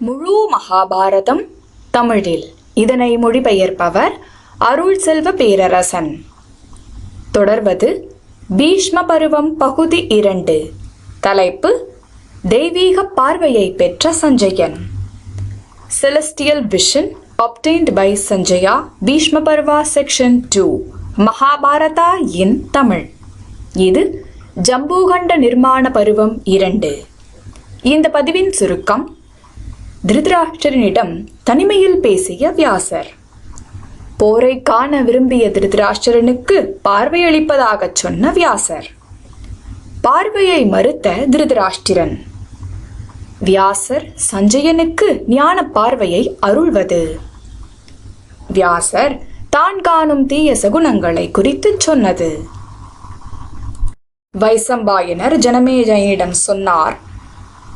முழு மகாபாரதம் தமிழில். இதனை மொழிபெயர்ப்பவர் அருள் செல்வ பேரரசன். தொடர்வது பீஷ்ம பருவம் பகுதி இரண்டு. தலைப்பு தெய்வீக பார்வையை பெற்ற Sanjayan. Celestial vision obtained by Sanjaya Bhishma Parva section two Mahabharata in Tamil. இது ஜம்பூகண்ட நிர்மாண பருவம் இரண்டு. இந்த பதிவின் சுருக்கம் திருதராஷ்டிரனிடம் தனிமையில் பேசிய வியாசர். போரை காண விரும்பிய திருதராஷ்டிரனுக்கு பார்வையளிப்பதாகச் சொன்ன வியாசர். பார்வையை மறுத்த திருதராஷ்டிரன் வியாசர் சஞ்சயனுக்கு ஞான பார்வையை அருள்வது. வியாசர் தான் காணும் தீய சகுனங்களை குறித்துச் சொன்னது. வைசம்பாயனர் ஜனமேஜயனிடம் சொன்னார்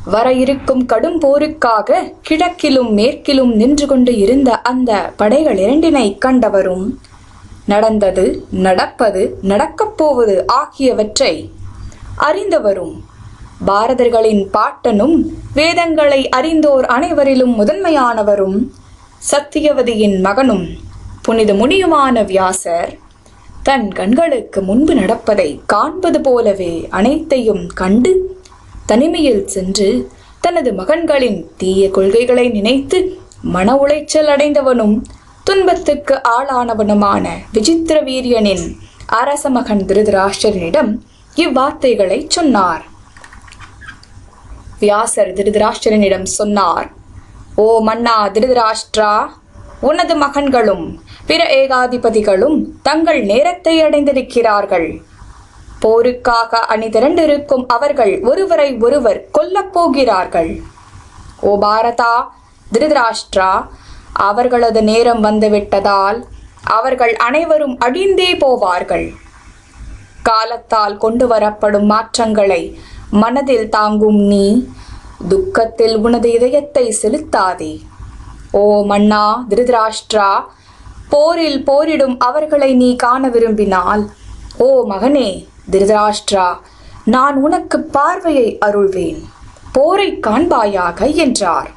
வர இருக்கும் கடும் போருக்காக கிழக்கிலும் மேற்கிலும் நின்று கொண்டு இருந்த அந்த படைகள் இரண்டினை கண்டவரும் நடந்தது நடப்பது நடக்கப் போவது ஆகியவற்றை அறிந்தவரும். பாரதர்களின் பாட்டனும் வேதங்களை அறிந்தோர் அனைவரிலும் முதன்மையானவரும் சத்தியவதியின் மகனும் புனித முனியுமான வியாசர். தன் கண்களுக்கு முன்பு நடப்பதை காண்பது போலவே அனைத்தையும் கண்டு தனிமையில் சென்று தனது மகன்களின் தீய கொள்கைகளை நினைத்து மன உளைச்சல் அடைந்தவனும் துன்பத்துக்கு ஆளானவனுமான விசித்திர வீரியனின் அரச மகன் திருதராஷ்டிரனிடம் இவ்வார்த்தைகளை சொன்னார். வியாசர் திருதராஷ்டிரனிடம் சொன்னார் ஓ மன்னா திருதராஷ்டிரா உனது மகன்களும் பிற ஏகாதிபதிகளும் தங்கள் நேரத்தை அடைந்திருக்கிறார்கள். போருக்காக அணிதிரண்டிருக்கும் அவர்கள் ஒருவரை ஒருவர் கொல்லப் போகிறார்கள். ஓ பாரதா திருதராஷ்டிரா அவர்களது நேரம் வந்துவிட்டதால் அவர்கள் அனைவரும் அழிந்தே போவார்கள். காலத்தால் கொண்டு வரப்படும் மாற்றங்களை மனதில் தாங்கும் நீ துக்கத்தில் உனது இதயத்தை செலுத்தாதே. ஓ மன்னா திருதராஷ்டிரா போரில் போரிடும் அவர்களை நீ காண விரும்பினால் ஓ மகனே திருதராஷ்டிரா நான் உனக்கு பார்வையை அருள்வேன். போரை காண்பாயாக என்றார்.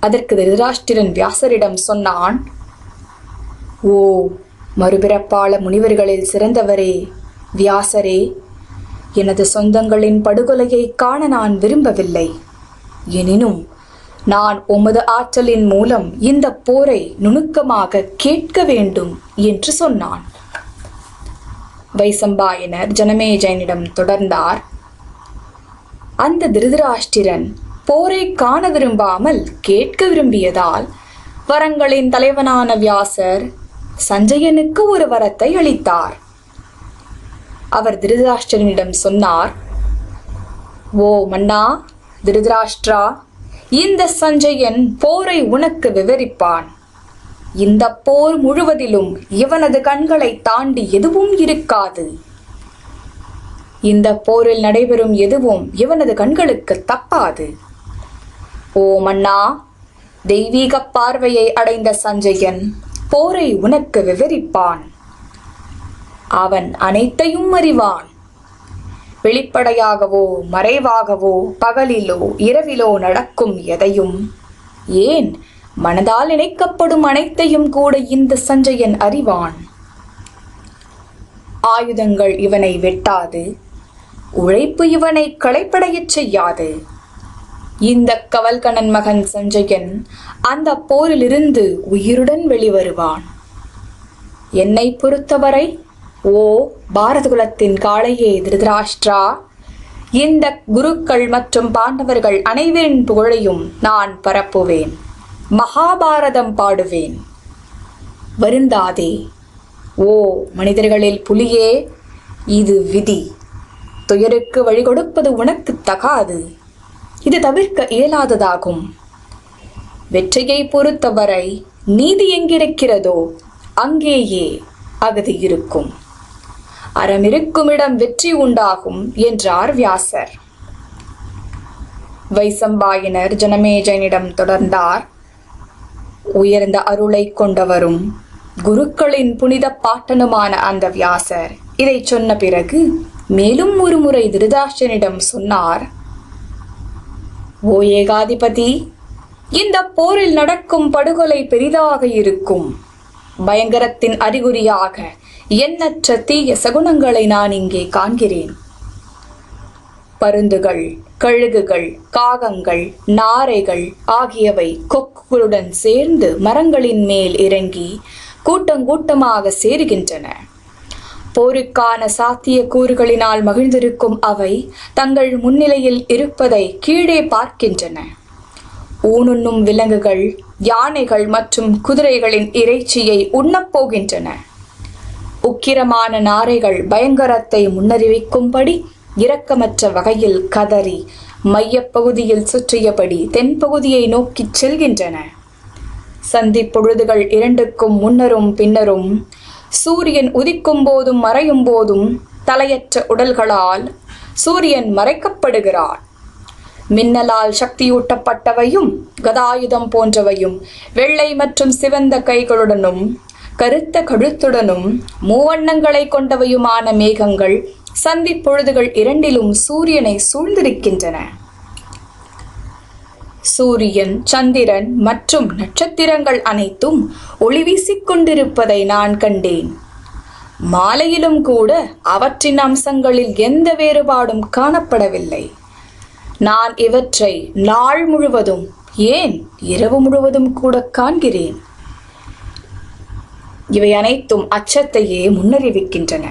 அதற்கு திருதராஷ்டிரன் வியாசரிடம் சொன்னான் ஓ மறுபிறப்பாள முனிவர்களில் சிறந்தவரே வியாசரே எனது சொந்தங்களின் படுகொலையை காண நான் விரும்பவில்லை. எனினும் நான் உமது ஆற்றலின் மூலம் இந்த போரை நுணுக்கமாக கேட்க வேண்டும் என்று சொன்னான். வைசம்பாயனர் ஜனமேஜயனிடம் தொடர்ந்தார். அந்த திருதராஷ்டிரன் போரை காண விரும்பாமல் கேட்க விரும்பியதால் வரங்களின் தலைவனான வியாசர் சஞ்சயனுக்கு ஒரு வரத்தை அளித்தார். அவர் திருதராஷ்டிரனிடம் சொன்னார் ஓ மன்னா திருதராஷ்டிரா இந்த சஞ்சயன் போரை உனக்கு விவரிப்பான். இந்த போர் முழுவதிலும் இவனது கண்களை தாண்டி எதுவும் இருக்காது. இந்த போரில் நடைபெறும் எதுவும் இவனது கண்களுக்கு தப்பாது. ஓ மன்னா தெய்வீக பார்வையை அடைந்த சஞ்சயன் போரை உனக்கு விவரிப்பான். அவன் அனைத்தையும் அறிவான். வெளிப்படையாகவோ மறைவாகவோ பகலிலோ இரவிலோ நடக்கும் எதையும் ஏன் மனதால் இணைக்கப்படும் அனைத்தையும் கூட இந்த சஞ்சயன் அறிவான்? ஆயுதங்கள் இவனை வெட்டாது உழைப்பு இவனை களைப்படையச் செய்யாது. இந்த கவல்கணன் மகன் சஞ்சயன் அந்த போரிலிருந்து உயிருடன் வெளிவருவான். என்னை பொறுத்தவரை ஓ பாரதகுலத்தின் காளையே திருதராஷ்டிரா. இந்த குருக்கள் மற்றும் பாண்டவர்கள் அனைவரின் புகழையும் நான் பரப்புவேன். மகாபாரதம் பாடுவேன். வருந்தாதே. ஓ மனிதர்களில் புலியே இது விதி. துயருக்கு வழி கொடுப்பது உனக்கு தகாது. இது தவிர்க்க இயலாததாகும். வெற்றியை பொறுத்தவரை நீதி எங்கிருக்கிறதோ அங்கேயே அகதி இருக்கும். அறமிருக்குமிடம் வெற்றி உண்டாகும் என்றார் வியாசர். வைசம்பாயினர் ஜனமேஜனிடம் தொடர்ந்தார். உயர்ந்த அருளை கொண்டவரும் குருக்களின் புனித பாட்டனுமான அந்த வியாசர் இதை சொன்ன பிறகு மேலும் ஒரு முறை திருதாஷ்டனிடம் சொன்னார் ஓ ஏகாதிபதி இந்த போரில் நடக்கும் படுகொலை பெரிதாக இருக்கும். பயங்கரத்தின் அறிகுறியாக எண்ணற்ற தீய சகுனங்களை நான் இங்கே காண்கிறேன். பருந்துகள் கழுகுகள் காகங்கள் நாரைகள் ஆகியவை கொக்குகளுடன் சேர்ந்து மரங்களின் மேல் இறங்கி கூட்டங்கூட்டமாக சேருகின்றன. போருக்கான சாத்திய கூறுகளினால் மகிழ்ந்திருக்கும் அவை தங்கள் முன்னிலையில் இருப்பதை கீழே பார்க்கின்றன. ஊனுண்ணும் விலங்குகள் யானைகள் மற்றும் குதிரைகளின் இறைச்சியை உண்ணப் போகின்றன. உக்கிரமான நாரைகள் பயங்கரத்தை முன்னறிவிக்கும்படி இரக்கமற்ற வகையில் கதறி மையப்பகுதியில் சுற்றியபடி தென்பகுதியை நோக்கிச் செல்கின்றன. சந்திப்பொழுதுகள் இரண்டுக்கும் முன்னரும் பின்னரும் சூரியன் உதிக்கும் போதும் மறையும் போதும் தலையற்ற உடல்களால் சூரியன் மறைக்கப்படுகிறான் மின்னலால் சக்தியூட்டப்பட்டவையும் கதாயுதம் போன்றவையும் வெள்ளை மற்றும் சிவந்த கைகளுடனும் கருத்த கழுத்துடனும் மூவண்ணங்களை கொண்டவையுமான மேகங்கள் சந்திப்பொழுதுகள் இரண்டிலும் சூரியனை சூழ்ந்திருக்கின்றன. சூரியன் சந்திரன் மற்றும் நட்சத்திரங்கள் அனைத்தும் ஒளி வீசிக்கொண்டிருப்பதை நான் கண்டேன். மாலையிலும் கூட அவற்றின் அம்சங்களில் எந்த வேறுபாடும் காணப்படவில்லை. நான் இவற்றை நாள் முழுவதும் ஏன் இரவு முழுவதும் கூட காண்கிறேன். இவை அனைத்தும் அச்சத்தையே முன்னறிவிக்கின்றன.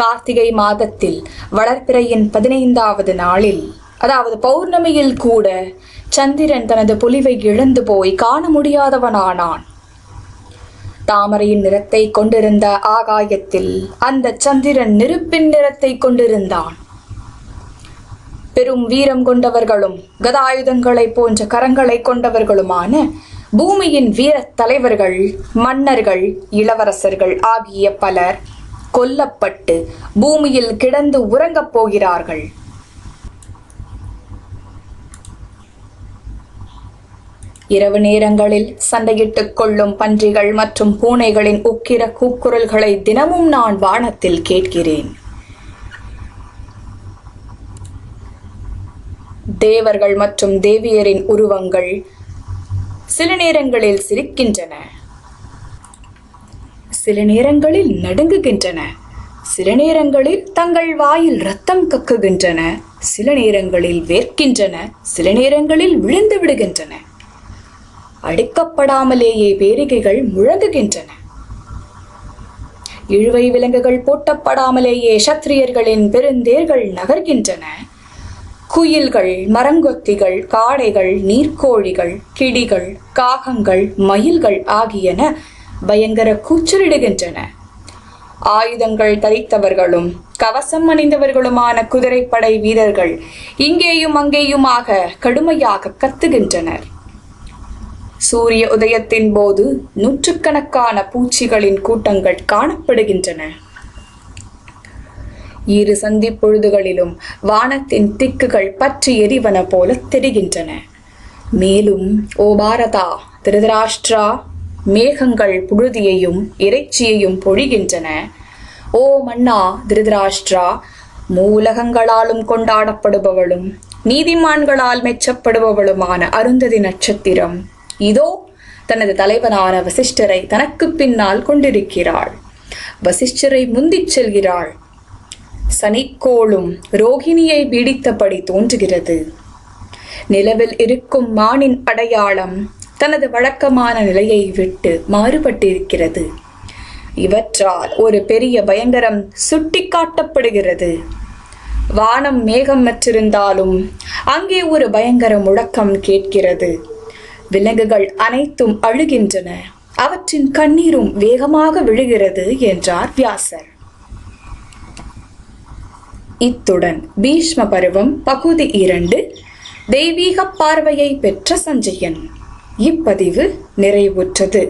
கார்த்திகை மாதத்தில் வளர்ப்பிறையின் பதினைந்தாவது நாளில் அதாவது பௌர்ணமியில் கூட சந்திரன் தனது பொலிவை இழந்து போய் காண முடியாதவனானான். தாமரையின் நிறத்தை கொண்டிருந்த ஆகாயத்தில் அந்த சந்திரன் நெருப்பின் நிறத்தை கொண்டிருந்தான். பெரும் வீரம் கொண்டவர்களும் கதாயுதங்களை போன்ற கரங்களை கொண்டவர்களுமான பூமியின் வீர தலைவர்கள் மன்னர்கள் இளவரசர்கள் ஆகிய பலர் கொல்லப்பட்டு பூமியில் கிடந்து உறங்கப் போகிறார்கள். இரவு நேரங்களில் சண்டையிட்டுக் கொள்ளும் பன்றிகள் மற்றும் பூனைகளின் உக்கிர கூக்குரல்களை தினமும் நான் வானத்தில் கேட்கிறேன். தேவர்கள் மற்றும் தேவியரின் உருவங்கள் சில நேரங்களில் சிரிக்கின்றன. சில நேரங்களில் நடுங்குகின்றன. சில நேரங்களில் தங்கள் வாயில் ரத்தம் கக்குகின்றன. சில நேரங்களில் வேர்க்கின்றன. சில நேரங்களில் விழுந்து விடுகின்றன. அடிக்கப்படாமலேயே பேரிகைகள் முழங்குகின்றன. இழுவை விலங்குகள் பூட்டப்படாமலேயே சத்திரியர்களின் பெருந்தேர்கள் நகர்கின்றன. குயில்கள் மரங்கொத்திகள் காடைகள் நீர்க்கோழிகள் கிடிகள் காகங்கள் மயில்கள் ஆகியன பயங்கர கூச்சலிடுகின்றன. ஆயுதங்கள் தரித்தவர்களும் கவசம் அணிந்தவர்களுமான குதிரைப்படை வீரர்கள் இங்கேயும் அங்கேயுமாக கடுமையாக கத்துகின்றனர். சூரிய உதயத்தின் போது நூற்றுக்கணக்கான பூச்சிகளின் கூட்டங்கள் காணப்படுகின்றன. இரு சந்தி பொழுதுகளிலும் வானத்தின் திக்குகள் பற்றி எரிவன போல தெரிகின்றன. மேலும் ஓ பாரதா திருதராஷ்டிரா மேகங்கள் புழுதியையும் இறைச்சியையும் பொழிகின்றன. ஓ மன்னா திருதராஷ்டிரா மூலகங்களாலும் கொண்டாடப்படுபவளும் நீதிமான்களால் மெச்சப்படுபவளுமான அருந்ததி நட்சத்திரம். இதோ தனது தலைவனான வசிஷ்டரை தனக்கு பின்னால் கொண்டிருக்கிறாள். வசிஷ்டரை முந்திச் செல்கிறாள். சனிக்கோளும் ரோகிணியை பீடித்தபடி தோன்றுகிறது. நிலவில் இருக்கும் மானின் அடையாளம் தனது வழக்கமான நிலையை விட்டு மாறுபட்டிருக்கிறது. இவற்றால் ஒரு பெரிய பயங்கரம் சுட்டிக்காட்டப்படுகிறது. வானம் மேகம் மேகமற்றிருந்தாலும் அங்கே ஒரு பயங்கர முழக்கம் கேட்கிறது. விலங்குகள் அனைத்தும் அழுகின்றன. அவற்றின் கண்ணீரும் வேகமாக விழுகிறது என்றார் வியாசர். இத்துடன் பீஷ்ம பருவம் பகுதி இரண்டு தெய்வீக பார்வையை பெற்ற சஞ்சயன். இப்பதிவு நிறைவுற்றது.